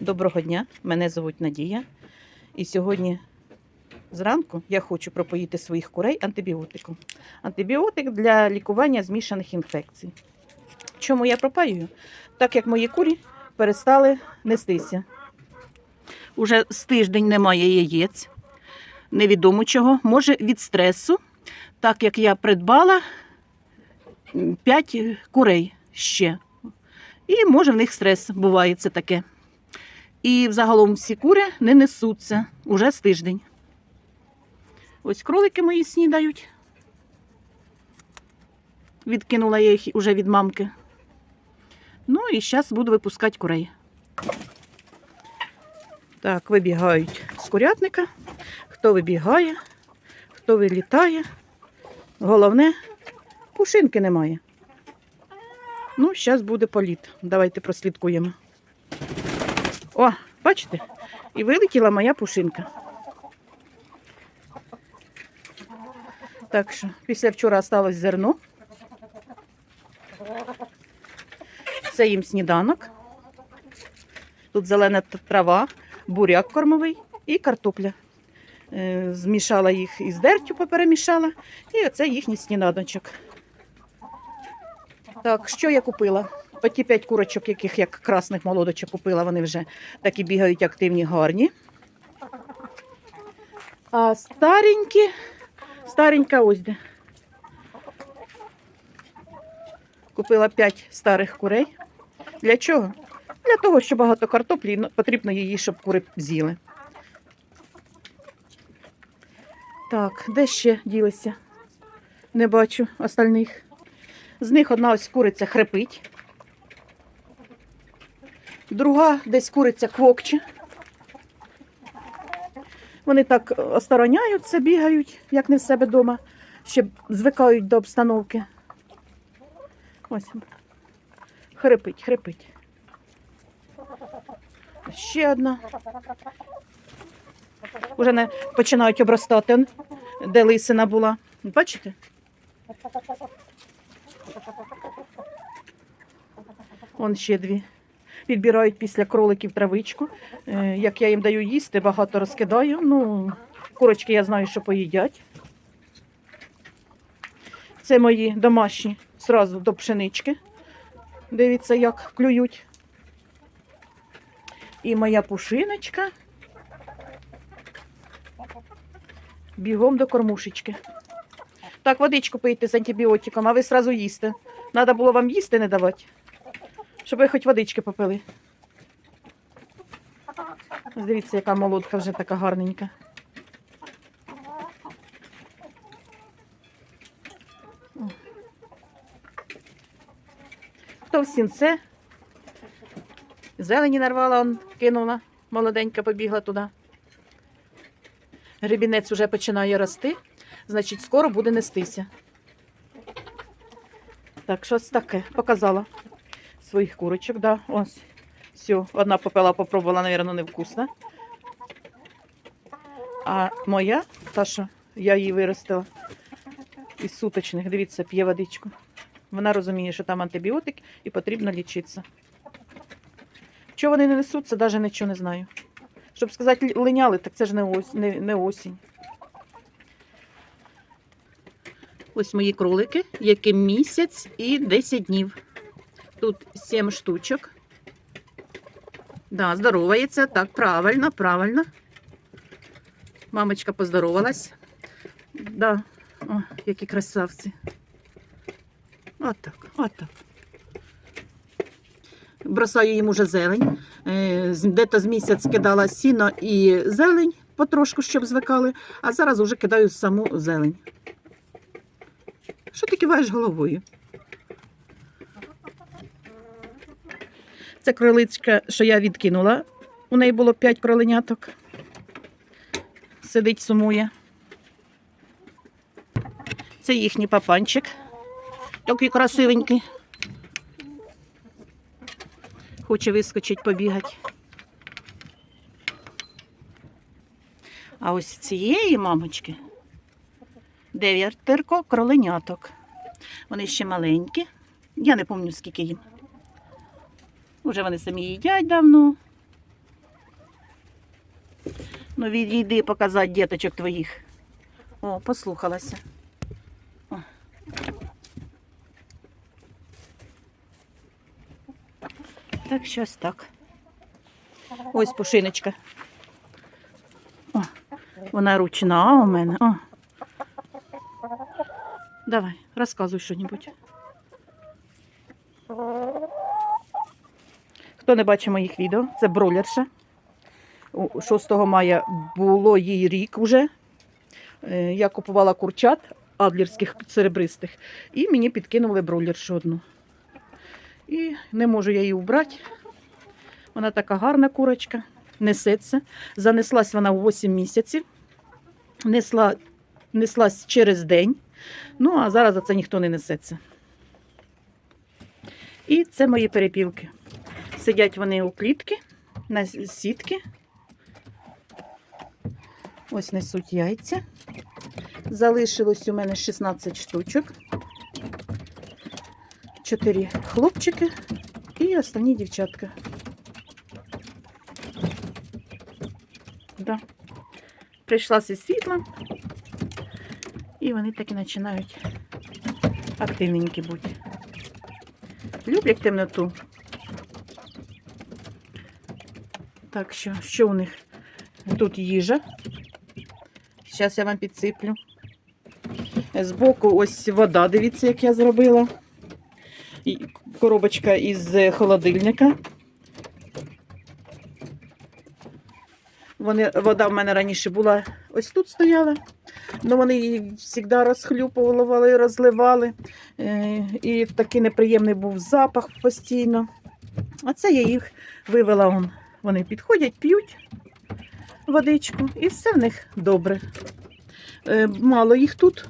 Доброго дня, мене звуть Надія. І сьогодні зранку я хочу пропоїти своїх курей антибіотиком. Антибіотик для лікування змішаних інфекцій. Чому я пропаюю? Так як мої курі перестали нестися. Уже з тиждень немає яєць. Невідомо чого. Може від стресу, так як я придбала 5 курей ще. І може в них стрес буває це таке. І взагалом всі кури не несуться уже з тиждень. Ось кролики мої снідають. Відкинула я їх уже від мамки. Ну і зараз буду випускати курей. Так, вибігають з курятника. Хто вибігає, хто вилітає. Головне, пушинки немає. Ну, зараз буде політ. Давайте прослідкуємо. О, бачите? І вилетіла моя пушинка. Так що, після вчора осталось зерно. Це їм сніданок. Тут зелена трава, буряк кормовий і картопля. Е, Змішала їх із дертю, поперемішала. І оце їхній сніданочок. Так, що я купила? Оті п'ять курочок, яких як красних молодочок купила, вони вже такі бігають активні, гарні. А старенькі, старенька ось де. Купила п'ять старих курей. Для чого? Для того, що багато картоплі, ну, потрібно її, щоб кури з'їли. Так, де ще ділися? Не бачу остальних. З них одна ось куриця хрипить. Друга десь куриця квокче. Вони так остороняються, бігають, як не в себе вдома, ще звикають до обстановки. Ось. Хрипить, хрипить. Ще одна. Уже не починають обростати, де лисина була. Бачите? Вон ще дві. Підбирають після кроликів травичку. Е, Як я їм даю їсти, багато розкидаю. Ну, курочки я знаю, що поїдять. Це мої домашні зразу до пшенички. Дивіться, як клюють. І моя пушиночка. Бігом до кормушечки. Так, водичку пийте з антибіотиком, а ви сразу їсте. Треба було вам їсти не давати, щоб ви хоч водички попили. Дивіться, яка молодка вже така гарненька. Хто в сінце? Зелені нарвала, он кинула, молоденька побігла туди. Гребінець вже починає рости, значить, скоро буде нестися. Так, щось таке. Показала своїх курочок, да. Ось. Все, одна попила, попробувала, мабуть, невкусна. А моя, та що я її виростила із суточних, дивіться, п'є водичку. Вона розуміє, що там антибіотик і потрібно лічитися. Чого вони не несуться, навіть нічого не знаю. Щоб сказати, линяли, так це ж не, ось, не, не осінь. Ось мої кролики, яким місяць і 10 днів. Тут 7 штучок. Да, здоровається. Так, правильно, правильно. Мамочка поздоровалась. Да. О, які красавці. От так, от так. Бросаю їм уже зелень. Е, Де-то з місяць кидала сіно і зелень потрошку, щоб звикали, а зараз уже кидаю саму зелень. Що ти киваєш головою? Це кроличка, що я відкинула. У неї було 5 кроленяток. Сидить, сумує. Це їхній папанчик. Такий красивенький. Хоче вискочить, побігати. А ось цієї мамочки дев'ятерко кроленяток. Вони ще маленькі. Я не пам'ятаю, скільки їм. Уже вони самі їдять давно. Ну, відійди показати діточок твоїх. О, послухалася. О. Так, щось так. Ось пушиночка. О, вона ручна у мене. О. Давай, розказуй що-небудь. Хто не бачив моїх відео, це бролерша. 6 мая було їй рік уже. Е, Я купувала курчат адлерських серебристих, і мені підкинули бролершу одну. І не можу я її убрати. Вона така гарна курочка, несеться. Занеслась вона в 8 місяців, несла, неслась через день. Ну, а зараз за це ніхто не несеться. І це мої перепілки. Сидять вони у клітки на сітки. Ось несуть яйця. Залишилось у мене 16 штучок. 4 хлопчики і останні дівчатка. Да. Прийшла зі світла, і вони таки починають активненькі бути. Люблять темноту. Так що, що у них? Тут їжа. Зараз я вам підсиплю. Збоку ось вода, дивіться, як я зробила. І коробочка із холодильника. Вони, вода в мене раніше була ось тут стояла. але вони її завжди розхлюпували, розливали. Е, І такий неприємний був запах постійно. А це я їх вивела. Он. Вони підходять, п'ють водичку, і все в них добре. Е, Мало їх тут.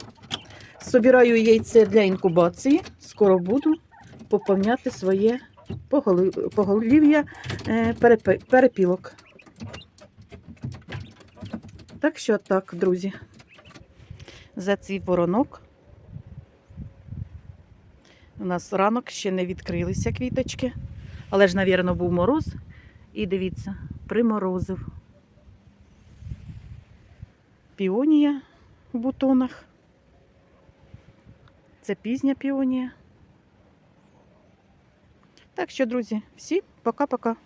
Собираю яйце для інкубації. Скоро буду поповняти своє поголів'я е, перепілок. Так що так, друзі. Зацвів воронок. У нас ранок ще не відкрилися квіточки, але ж, навірно, був мороз. І дивіться, приморозив. Піонія в бутонах. Це пізня піонія. Так що, друзі, всі, пока-пока.